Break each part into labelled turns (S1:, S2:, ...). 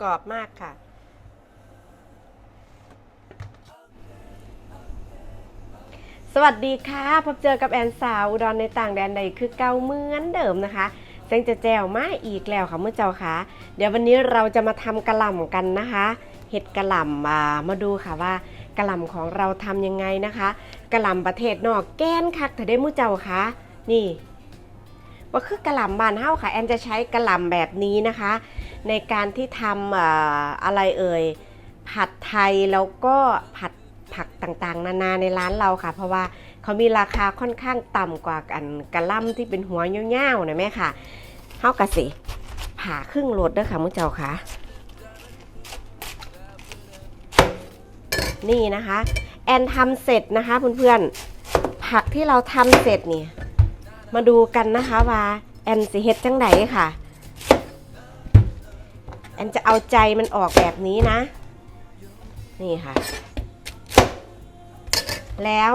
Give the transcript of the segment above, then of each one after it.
S1: กรอบมากค่ะ สวัสดีค่ะ พบเจอกับแอนสาวอุดรในต่างแดนใดคือเก่าเหมือนเดิมนะคะเซงจะแจวมาอีกแล้วค่ะเมื่อเจ้าค่ะ เดี๋ยววันนี้เราจะมาทำกระหล่ำกันนะคะ เห็ดกระหล่ำมามาดูค่ะว่ากระหล่ำของเราทำยังไงนะคะกระหล่ำประเทศนอกแก้นคักแต่ได้มู่เจ้าค่ะนี่ ว่าคือกระหล่ำบานเฮาค่ะแอนจะใช้กระหล่ำแบบนี้นะคะ ในการที่ทำออะไรเอ่ยผัดไทยแล้วก็ผัดผักต่างๆ นานาในร้านเราค่ะ เพราะว่าเขามีราคาค่อนข้างต่ำกว่ากันกระหล่ำที่เป็นหัวเงี้ยวๆนะแม่ค่ะเฮากะสิผ่าครึ่งรถเด้อค่ะมุ้เจ้าค่ะ นี่นะคะ แอนทำเสร็จนะคะเพื่อนๆผักที่เราทำเสร็จเนี่ย มาดูกันนะคะว่าแอนสิเฮ็ดจังไดค่ะ แอนจะเอาใจมันออกแบบนี้นะ นี่ค่ะ แล้ว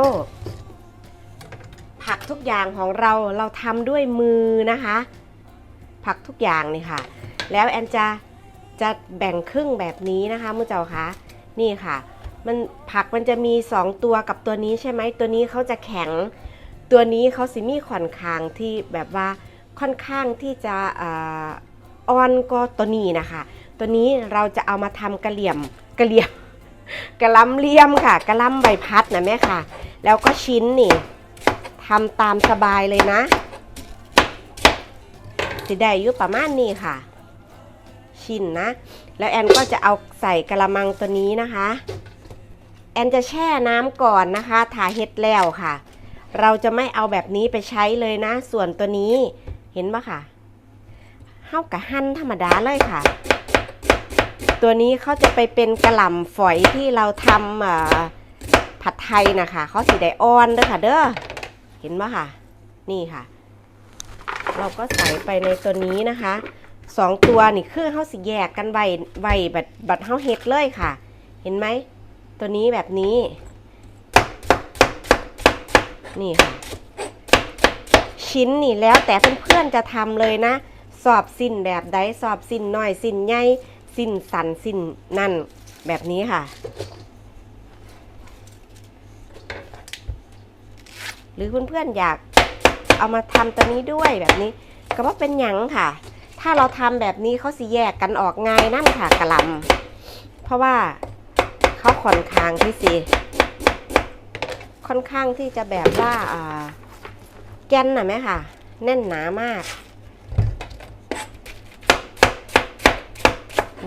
S1: ผักทุกอย่างของเราเราทำด้วยมือนะคะ ผักทุกอย่างนี่ค่ะ แล้วแอนจะจะแบ่งครึ่งแบบนี้นะคะมุเจ้าคะนี่ค่ะ มันผักมันจะมี 2 ตัวกับตัวนี้ใช่ไหมตัวนี้เขาจะแข็ง ตัวนี้เขาสิมีค่อนข้างที่แบบว่าค่อนข้างที่จะอ่ออนก็ตัวนี้นะคะ ตัวนี้เราจะเอามาทำกระเหลี่ยมกระเหลี่ยมกระลำเลี่ยมค่ะกระลำใบพัดนะแม่ค่ะ แล้วก็ชิ้นนี่ทำตามสบายเลยนะสิได้อยู่ประมาณนี้ค่ะ ชิ้นนะ แล้วแอนก็จะเอาใส่กระมังตัวนี้นะคะ แอนจะแช่น้ำก่อนนะคะถาเฮ็ดแล้วค่ะ เราจะไม่เอาแบบนี้ไปใช้เลยนะ ส่วนตัวนี้เห็นปะค่ะเฮากะหั่นธรรมดาเลยค่ะ ตัวนี้เขาจะไปเป็นกระหล่ำฝอยที่เราทำผัดไทยนะคะเขาสีไดอ่อนเด้อค่ะ เด้อเห็นปะค่ะ นี่ค่ะ เราก็ใส่ไปในตัวนี้นะคะสองตัวนี่คือเขาสิแยกกันไว้ไวบัดบัดเฮาเฮ็ดเลยค่ะ เห็นไหมตัวนี้แบบนี้ นี่ค่ะชิ้นนี่แล้วแต่เพื่อนๆจะทำเลยนะ สอบสิ้นแบบใดสอบสิ้นน้อยสิ้นใหญ่สิ้นสันสิ้นนั่นแบบนี้ค่ะ หรือเพื่อนๆอยากเอามาทำตัวนี้ด้วยแบบนี้ ก็ว่าเป็นหยังค่ะ ถ้าเราทำแบบนี้เขาสิแยกกันออกง่ายนั่นค่ะกระลำเพราะว่าเขาค่อนข้างที่สิ ค่อนข้างที่จะแบบว่าแกนน่ะไหมค่ะ แน่นหนามาก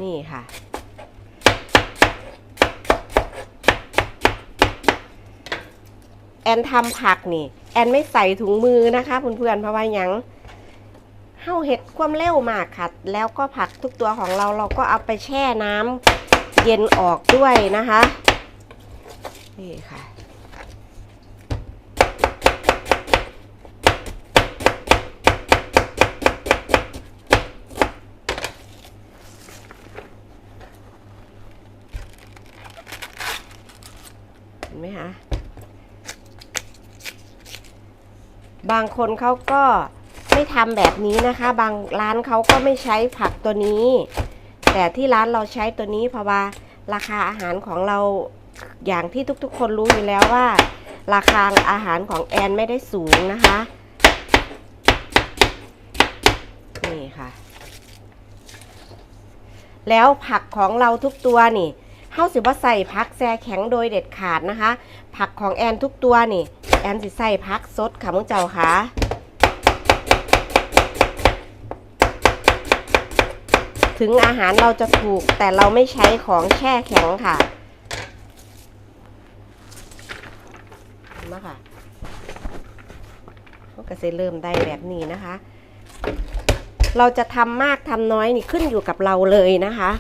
S1: นี่ค่ะ แอนทำผักนี่ แอนไม่ใส่ถุงมือนะคะเพื่อนๆเพราะว่ายังเฮาเห็ดความเร็วมากค่ะ แล้วก็ผักทุกตัวของเราเราก็เอาไปแช่น้ำเย็นออกด้วยนะคะ นี่ค่ะ เห็นไหมคะ บางคนเขาก็ไม่ทำแบบนี้นะคะ บางร้านเขาก็ไม่ใช้ผักตัวนี้ แต่ที่ร้านเราใช้ตัวนี้เพราะว่าราคาอาหารของเราอย่างที่ทุกๆ คนรู้อยู่แล้วว่า ราคาอาหารของแอนไม่ได้สูงนะคะ นี่ค่ะ แล้วผักของเราทุกตัวนี่ เฮาสิว่าใส่พักแซ่แข็งโดยเด็ดขาดนะคะ ผักของแอนทุกตัวนี่ แอนสิใส่พักสดค่ะมึงเจ้าค่ะถึงอาหารเราจะถูกแต่เราไม่ใช้ของแช่แข็งค่ะเห็นไหมค่ะก็จะเริ่มได้แบบนี้นะคะ เราจะทำมากทำน้อยนี่ขึ้นอยู่กับเราเลยนะคะ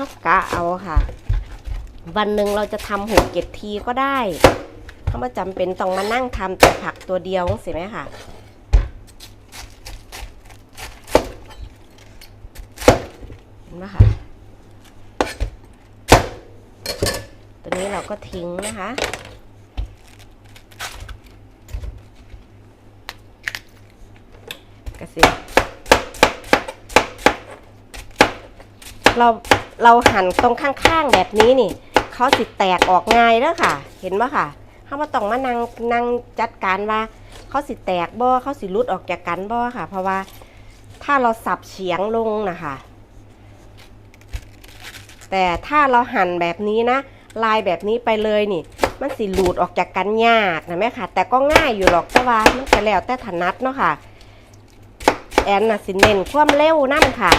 S1: เท่ากะเอาค่ะ วันหนึ่งเราจะทำหกเจ็ดทีก็ได้เพราะว่าจำเป็นต้องมานั่งทำแต่ผักตัวเดียวใช่ไหมค่ะเห็นไหมคะตัวนี้เราก็ทิ้งนะคะกระสิเรา เราหั่นตรงข้างๆแบบนี้นี่เขาสิแตกออกง่ายเด้อค่ะ เห็นปะค่ะเขามาต้องมานั่งนั่งจัดการว่าเขาสิแตกบ่เขาสิรุดออกจากกันบ่ค่ะ เพราะว่าถ้าเราสับเฉียงลงนะคะแต่ถ้าเราหั่นแบบนี้นะ ลายแบบนี้ไปเลยนี่ มันสิหลุดออกจากกันยากนะแม่ค่ะ แต่ก็ง่ายอยู่หรอกแต่ว่ามันก็แล้วแต่ถนัดเนาะค่ะ แอนน่ะสิเน้นความเร็วนั่นค่ะ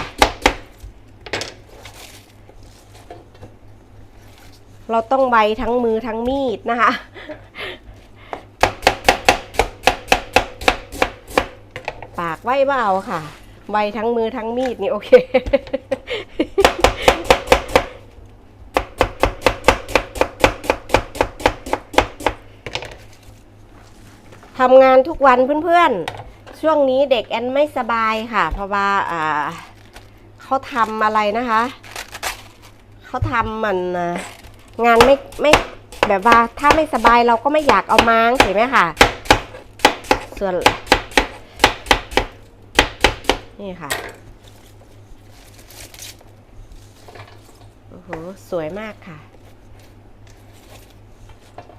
S1: เราต้องไวทั้งมือทั้งมีดนะคะ ปากไว้เบาค่ะไวทั้งมือทั้งมีดนี่โอเคทำงานทุกวันเพื่อนๆ ช่วงนี้เด็กแอนไม่สบายค่ะ เพราะว่าเขาทำอะไรนะคะ เขาทำมันอ่า งานไม่ไม่แบบว่าถ้าไม่สบายเราก็ไม่อยากเอามางเห็นไหมค่ะ ส่วน นี่ค่ะโอ้โหสวยมากค่ะ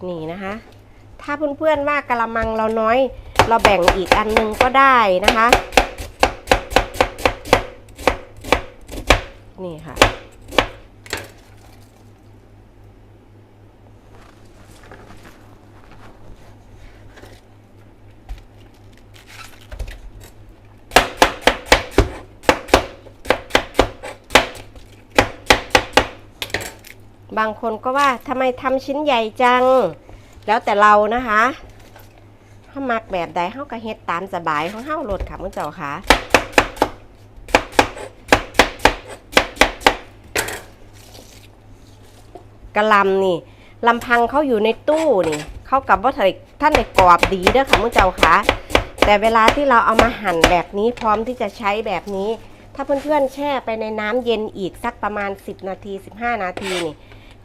S1: นี่นะคะ ถ้าเพื่อนๆว่ากะละมังเราน้อย เราแบ่งอีกอันหนึงก็ได้นะคะ นี่ค่ะ บางคนก็ว่าทำไมทำชิ้นใหญ่จัง แล้วแต่เรานะคะถ้ามักแบบใดเฮาก็เฮ็ดตามสบายของเฮาโหลดค่ะมื้อเจ้าค่ะกะลำนี่ลำพังเขาอยู่ในตู้นี่เขากับว่าท่านได้กรอบดีเด้อค่ะมื้อเจ้าค่ะแต่เวลาที่เราเอามาหั่นแบบนี้พร้อมที่จะใช้แบบนี้ ถ้าเพื่อนๆแช่ไปในน้ำเย็นอีกสักประมาณ 10 นาที 15 นาทีนี่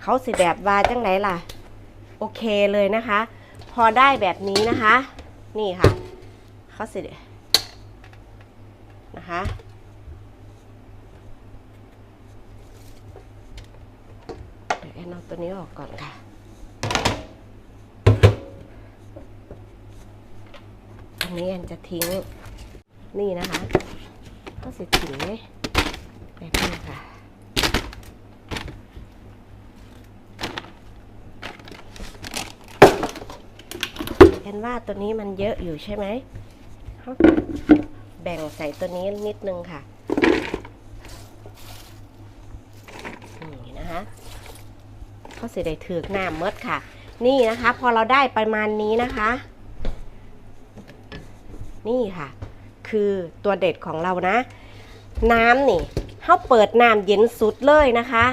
S1: เขาสิแบบว่าจังไหนล่ะ โอเคเลยนะคะ พอได้แบบนี้นะคะ นี่ค่ะ เขาสินะคะเดี๋ยวแอนเอาตัวนี้ออกก่อนค่ะอันนี้แอนจะทิ้งนี่นะคะก็สิทิ้งเลยแบบนี้ค่ะ แอ นว่าตัวนี้มันเยอะอยู่ใช่ไหมเขาแบ่งใส่ตัวนี้นิดนึงค่ะ นี่นะคะเขาสิได้ถือกน้ำเมดค่ะ นี่นะคะ พอเราได้ประมาณนี้นะคะ นี่ค่ะ คือตัวเด็ดของเรานะ น้ำนี่เขาเปิดน้ำเย็นสุดเลยนะคะ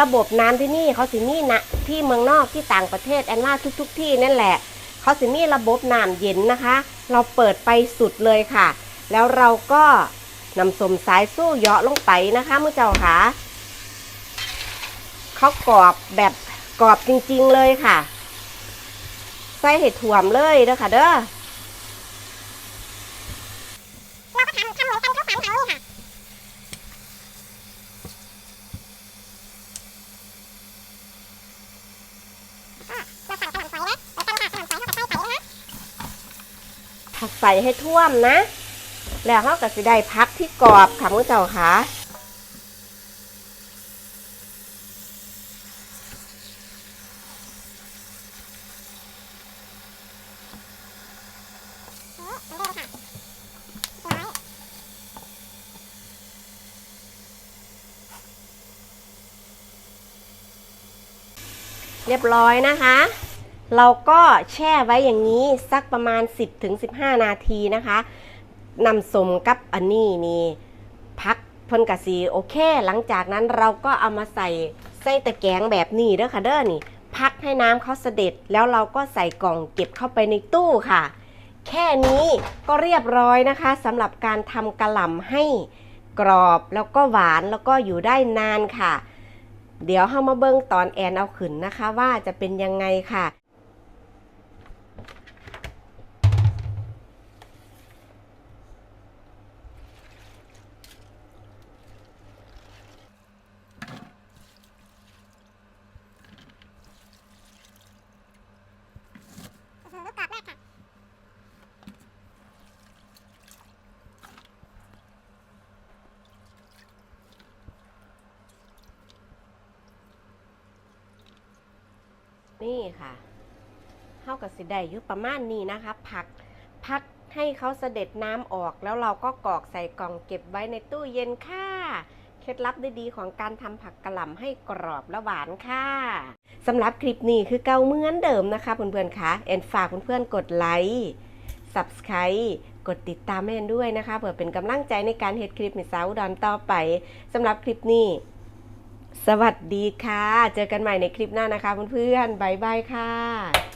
S1: ระบบน้ำที่นี่เขาสินี่นะที่เมืองนอกที่ต่างประเทศแอนว่าทุก ๆ ที่นั่นแหละ เขาสิมีระบบน้ำเย็นนะคะ เราเปิดไปสุดเลยค่ะ แล้วเราก็นำสมสายสู้เยาะลงไปนะคะมือเจ้าค่ะเขากรอบแบบกรอบจริงๆเลยค่ะ ใส่เห็ดถ่วมเลยเด้อค่ะเด้อ
S2: เราก็ทำทำเหมือนกันทุกสามครั้งเลยค่ะก็เราสั่งขนมไฟนะแล้วกันค่ะขนมไฟเราก็ใส่ไปนะ
S1: ผัด ใส่ให้ท่วมนะ แล้วเขาก็สิได้พักที่กรอบค่ะมือเจ้าค่ะ
S2: เรีย
S1: บร้อยนะคะ เราก็แช่ไว้อย่างนี้สักประมาณ 10-15 นาทีนะคะนำสมกับอันนี้นี่พักเพ่นกะสีโอเค หลังจากนั้นเราก็เอามาใส่ใส่ตะแกรงแบบนี้เด้อค่ะเด้อนี่พักให้น้ำเขาเสด็จแล้วเราก็ใส่กล่องเก็บเข้าไปในตู้ค่ะ แค่นี้ก็เรียบร้อยนะคะสำหรับการทำกระหล่ำให้กรอบแล้วก็หวานแล้วก็อยู่ได้นานค่ะ เดี๋ยวเฮามาเบิ่งตอนแอนเอาขึ้นนะคะ ว่าจะเป็นยังไงค่ะ นี่ค่ะเท่ากับสิได้อยู่ประมาณนี้นะคะผักพักให้เขาเสด็จน้ำออกแล้วเราก็กรอกใส่กล่องเก็บไว้ในตู้เย็นค่ะเคล็ดลับดีๆของการทำผักกะหล่ำให้กรอบและหวานค่ะสำหรับคลิปนี้คือเก่าเหมือนเดิมนะคะเพื่อนๆคะแอนฝากเพื่อนๆกดไลค์ Subscribe กดติดตามให้แอนด้วยนะคะเพื่อเป็นกำลังใจในการเฮ็ดคลิปในสาวอุดอนต่อไปสำหรับคลิปนี้ สวัสดีค่ะ เจอกันใหม่ในคลิปหน้านะคะเพื่อนๆบายบายค่ะ